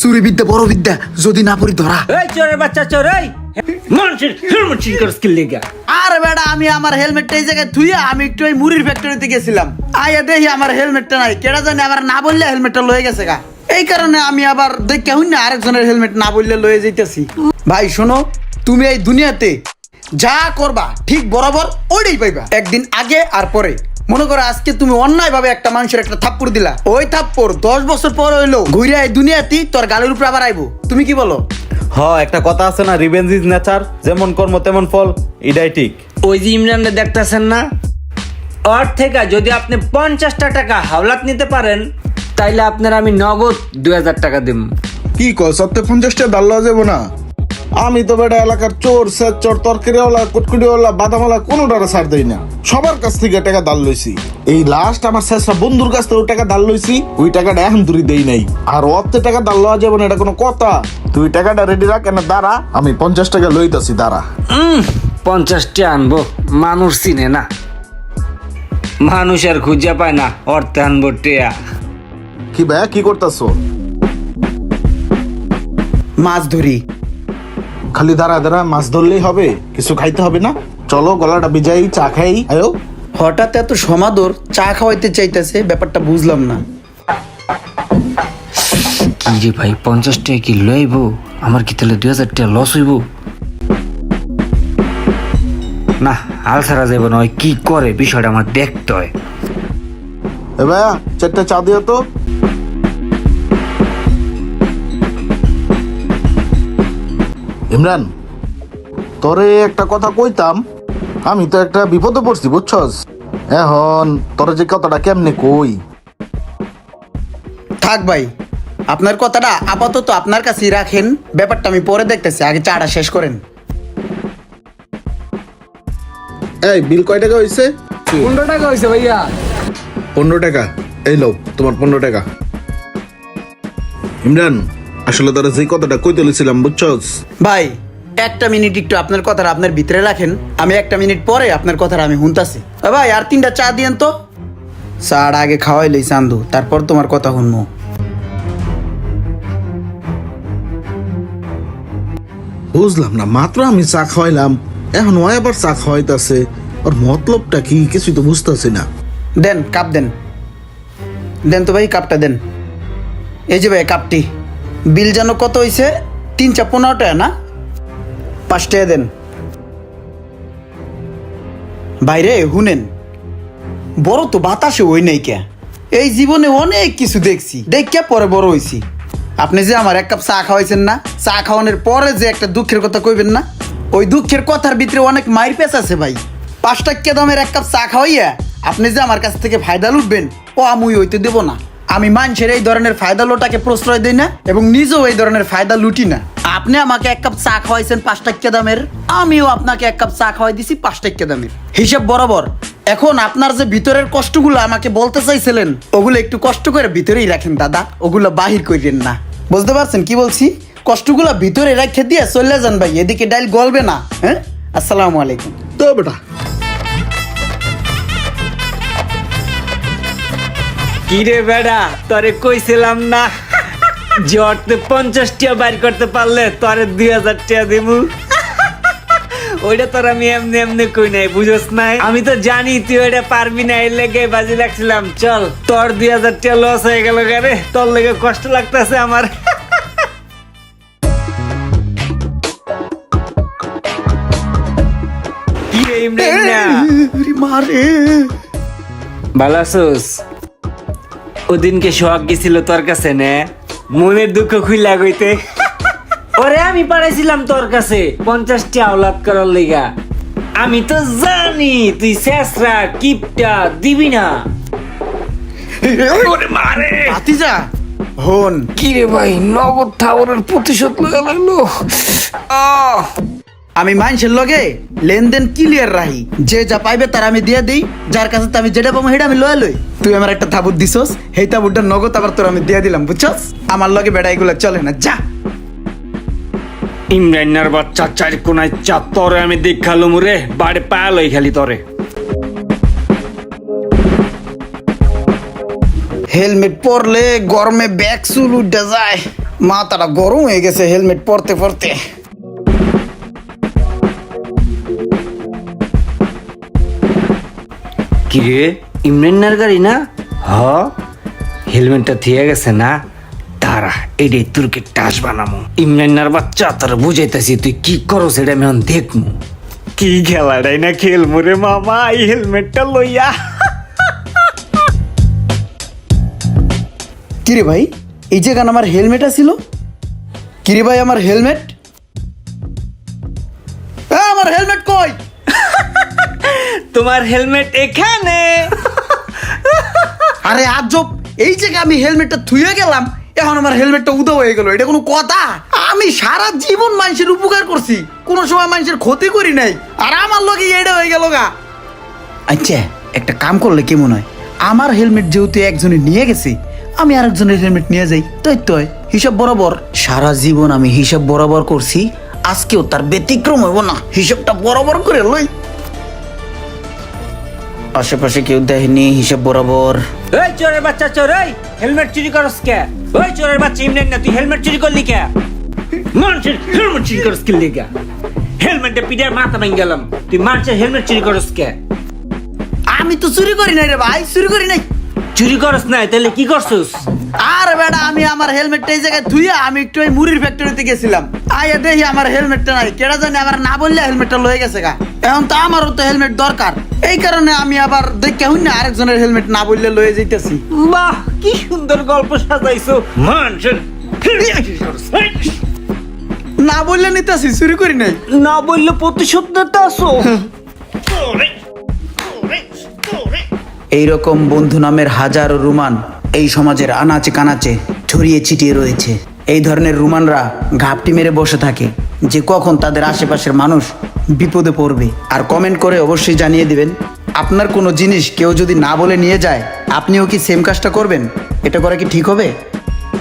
চুরি বিদ্যা বড় বিদ্যা যদি না পড়ি ধরা। এই চোরের বাচ্চা চোর এই! মানুষের হেলমেট করে স্কিল লেগা। আরে বেটা আমি আমার হেলমেটটা এই জায়গায় আমি একটু ওই মুড়ির ফ্যাক্টরিতে গেছিলাম। আইয়া দেখি আমার হেলমেটটা নাই। কেডা জানি আবার না বললে হেলমেটটা লয়ে গেছে গা। এই কারণে আমি আবার দেখে হুন না আরেকজনের হেলমেট না বললে লয়ে যাইতেছি। ভাই শোনো তুমি এই দুনিয়াতে যা করবা ঠিক বরাবর ওইটাই পাইবা। একদিন আগে আর পরে। মনে করো আজকে তুমি অন্যায় ভাবে একটা মানুষের একটা থাপ্পড় দিলা। ওই থাপ্পড় দশ বছর পর হইল ঘুরে এই দুনিয়াতে তোর গালের উপরে আবার আইবো। তুমি কি বলো? হ একটা কথা আছে না রিভেঞ্জ ইজ নেচার যেমন কর্ম তেমন ফল এটাই ঠিক। ওই যে ইমরানকে দেখতেছেন না? ওর থেকে যদি আপনি পঞ্চাশটা টাকা হাওলাত নিতে পারেন তাইলে আপনার আমি নগদ দুই হাজার টাকা দিব কি কয় সপ্তাহে পঞ্চাশটা ডাল লওয়া যাব না। আমি তো বেটা এলাকার চোর স্যার চোর তরকারিওয়ালা কুটকুটিওয়ালা বাদামওয়ালা কোনোটারে ছাড় দেই না। সবার কাছ থেকে টাকা দাল লইছি। এই লাস্ট আমার শেষরা বন্ধুর কাছ থেকে টাকা দাল লইছি ওই টাকাটা এখন তুই দেই নাই। আর অর্থে টাকা দাল লওয়া যাবে না এটা কোনো কথা। তুই টাকাটা রেডি রাখ এনে দাঁড়া আমি পঞ্চাশ টাকা লইতাছি দাঁড়া। পঞ্চাশটা আনব মানুষ চিনে না। মানুষ আর খুঁজে পায় না অর্থে আনব টেয়া। কি ভাইয়া কি করতেছো? মাছ ধরি। খালি দাঁড়া দাঁড়া মাছ ধরলেই হবে কিছু খাইতে হবে না। চলো গলাটা বিজাই চা খাই আয়ো। হঠাৎ এত সমাদর চা খাওয়াইতে চাইতেছে ব্যাপারটা বুঝলাম না। কি রে ভাই পঞ্চাশ টাকা কি লইব আমার কি তাহলে দুই হাজার টাকা লস হইব? না হাল ছাড়া যাবে না ওই কি করে বিষয়টা আমার দেখতে হয়। এ ভাইয়া চারটা চা দিও তো। ইমরান তোরে একটা কথা কইতাম আমি তো একটা বিপদে পড়ছি বুঝছস? এখন তোর যে কথাটা কেমনে কই? থাক ভাই আপনার কথাটা আপাতত আপনার কাছেই রাখেন ব্যাপারটা আমি পরে দেখতেছি আগে চাটা শেষ করেন। এই বিল কয় টাকা হয়েছে পনেরো টাকা হয়েছে ভাইয়া। পনেরো টাকা? এই লো তোমার পনেরো টাকা। ইমরান আসলে তোরা যে কথাটা কই তুলেছিলাম বুঝছস? ভাই একটা মিনিট একটু আপনার কথাটা আপনার ভিতরে রাখেন। আমি একটা মিনিট পরে আপনার কথাটা আমি শুনতাছি। এ ভাই আর তিনটা চা দিয়েন তো। চাটা আগে খাওয়াইলেই চান্দু তারপর তোমার কথা শুনব। বুঝলাম না মাত্র আমি চা খাওয়াইলাম এখন ও আবার চা খাওয়াইতাছে। ওর মতলবটা কি কিছুই তো বুঝতেছি না। দেন কাপ দেন। দেন তো ভাই কাপটা দেন। এই যে ভাই কাপটি। বিল যেন কত হয়েছে তিন চা পনেরো টাকা না? পাঁচ টাকা দেন। বাইরে হুনেন বড় তো বাতাসে ওই নাই কে? এই জীবনে অনেক কিছু দেখছি। দেখিয়া পরে বড় হইছি। আপনি যে আমার এক কাপ চা খাওয়াইছেন না, চা খাওয়ানোর পরে যে একটা দুঃখের কথা কইবেন না? ওই দুঃখের কথার ভিতরে অনেক মাইর পেঁচ আছে ভাই। পাঁচ টাকা দামের এক কাপ চা খাওয়াইয়া আপনি যে আমার কাছ থেকে ফায়দা লুটবেন, ও আমি হইতে দেব না। আমি মানুষের এই ধরনের ফায়দা লোটাকে প্রশ্রয় দিই না এবং নিজেও এই ধরনের ফায়দা লুটি না। আপনি আমাকে এক কাপ চা খাওয়াইছেন পাঁচ টাকা দামের, আমিও আপনাকে এক কাপ চা খাওয়াই দিছি পাঁচ টাকা দামের। হিসাব বরাবর। এখন আপনার যে ভিতরের কষ্টগুলো আমাকে বলতে চাইছিলেন, ওগুলো একটু কষ্ট করে ভিতরেই রাখেন দাদা, ওগুলো বাহির করিলেন না। বুঝতে পারছেন কি বলছি? কষ্টগুলো ভিতরে রেখে দিয়ে চলে যান ভাই, এদিকে ডাইল গলবে না হ্যাঁ? আসসালামু আলাইকুম। তো বেটা কি রে বেড়া তোরে কইছিলাম না? যে অর্থে পঞ্চাশ টাকা বাইর করতে পারলে তোরে দুই হাজার টাকা দিমু। ওইটা তোর আমি এমনি এমনি কই নাই বুঝোস নাই? আমি তো জানি তুই ওইটা পারবি না এর লেগে বাজি লাগছিলাম। চল তোর দুই হাজার টাকা লস হয়ে গেল গারে তোর লেগে কষ্ট লাগতেছে আমার। কি রে ইমরান মারে ভালো আছোস? ওদিনকে সোহাগ গেছিল তোর কাছে নে। মনের দুঃখ খুইলা গইতে ওরে আমি পাঠাইছিলাম তোর কাছে পঞ্চাশটি আওলাদ করার লিগা। আমি তো জানি তুই শেষরা কিপটা দিবি না। ওরে মারে ভাতিজা হন। কি রে ভাই নগদ ঠাওরের প্রতিশোধ লয়ে লাগল আহ। আমি মানুষের লগে লেনদেন ক্লিয়ার রাহি যে যা পাইবে তার আমি দিয়ে দিই যার কাছে তো আমি যেটা পাবো সেটা আমি লয়ে লই। তুই আমার একটা তাবুত দিছস সেই তাবুতটা নগদ আবার তোর আমি দিয়ে দিলাম বুঝছস? আমার লগে বেড়া এগুলো চলে না যা। ইমরান্নার বাচ্চা চার কোনায় চা তরে আমি দেখালুম রে বাড়ি পায়ালই খালি তরে। হেলমেট পরলে গরমে ব্যাগ চুল উঠে যায়। মাথাটা গরম হয়ে গেছে হেলমেট পরতে পরতে। কিরে? ইমরান্নার গাড়ি না? হ হেলমেটটা থিয়ে গেছে না? তারা এটাই তোরকে টাস বানামো। ইমরান্নার বাচ্চা তোর বুঝাইতেছি তুই কি করস এটা আমি এখন দেখমু। কি খেলাটাই না খেলব রে মামা এই হেলমেটটা লইয়া। কিরে ভাই এই যে গান আমার হেলমেট আছিল? কিরে ভাই আমার হেলমেট? তোমার হেলমেট এখানে। আরে আজব, এই যে আমি হেলমেটটা থুয়ে গেলাম, এখন আমার হেলমেটটা উদা হয়ে গেল, এটা কোনো কথা? আমি সারা জীবন মানুষের উপকার করছি, কোনো সময় মানুষের ক্ষতি করি নাই, আর আমার লগে এটা হয়ে গেল গা। আচ্ছা একটা কাম করলে কেমন হয়? আমার হেলমেট যেহেতু একজনে নিয়ে গেছে, আমি আরেকজনের হেলমেট নিয়ে যাই, তাই তো? হিসাব বরাবর। সারা জীবন আমি হিসাব বরাবর করছি, আজকেও তার ব্যতিক্রম হইব না, হিসাবটা বরাবর করে লই। আশেপাশে কেউ দেখেনি হিসাব বরাবর। ওই চোরের বাচ্চা চোর ওই হেলমেট চুরি করস কে? ওই চোরের বাচ্চা ইমরান না তুই হেলমেট চুরি করলি কে? মানুষের হেলমেট চুরি করস কে? লিগা হেলমেটে পিটার মাথা ভেঙে গেলাম। তুই মানুষের হেলমেট চুরি করস কে? আমি তো চুরি করি নাই রে ভাই চুরি করি নাই। চুরি করস না তাহলে কি করছস? আর বেটা আমি আমার হেলমেটটা এই জায়গায় ধুইয়া আমি একটু ওই মুড়ির ফ্যাক্টরিতে গেছিলাম। আয়া দেখি আমার হেলমেটটা নাই। কেডা জানি আমার না বললে হেলমেটটা লয়ে গেছে গা। এখন তো আমারও তো হেলমেট দরকার। এই কারণে আমি আবার দেখে হই না আরেকজনের হেলমেট না বললে লয়ে যাইতেছি। বাহ কি সুন্দর গল্প সাজাইছো। মানুষের না বললে নিতেছি চুরি করি নাই। না বললে প্রতিশোধ নিতে আসো এইরকম বন্ধু নামের হাজারো রুমান এই সমাজের আনাচে কানাচে ছড়িয়ে ছিটিয়ে রয়েছে। এই ধরনের রুমানরা ঘাপটি মেরে বসে থাকে যে কখন তাদের আশেপাশের মানুষ বিপদে পড়বে। আর কমেন্ট করে অবশ্যই জানিয়ে দিবেন, আপনার কোনো জিনিস কেউ যদি না বলে নিয়ে যায়, আপনিও কি সেম কাজটা করবেন? এটা করা কি ঠিক হবে?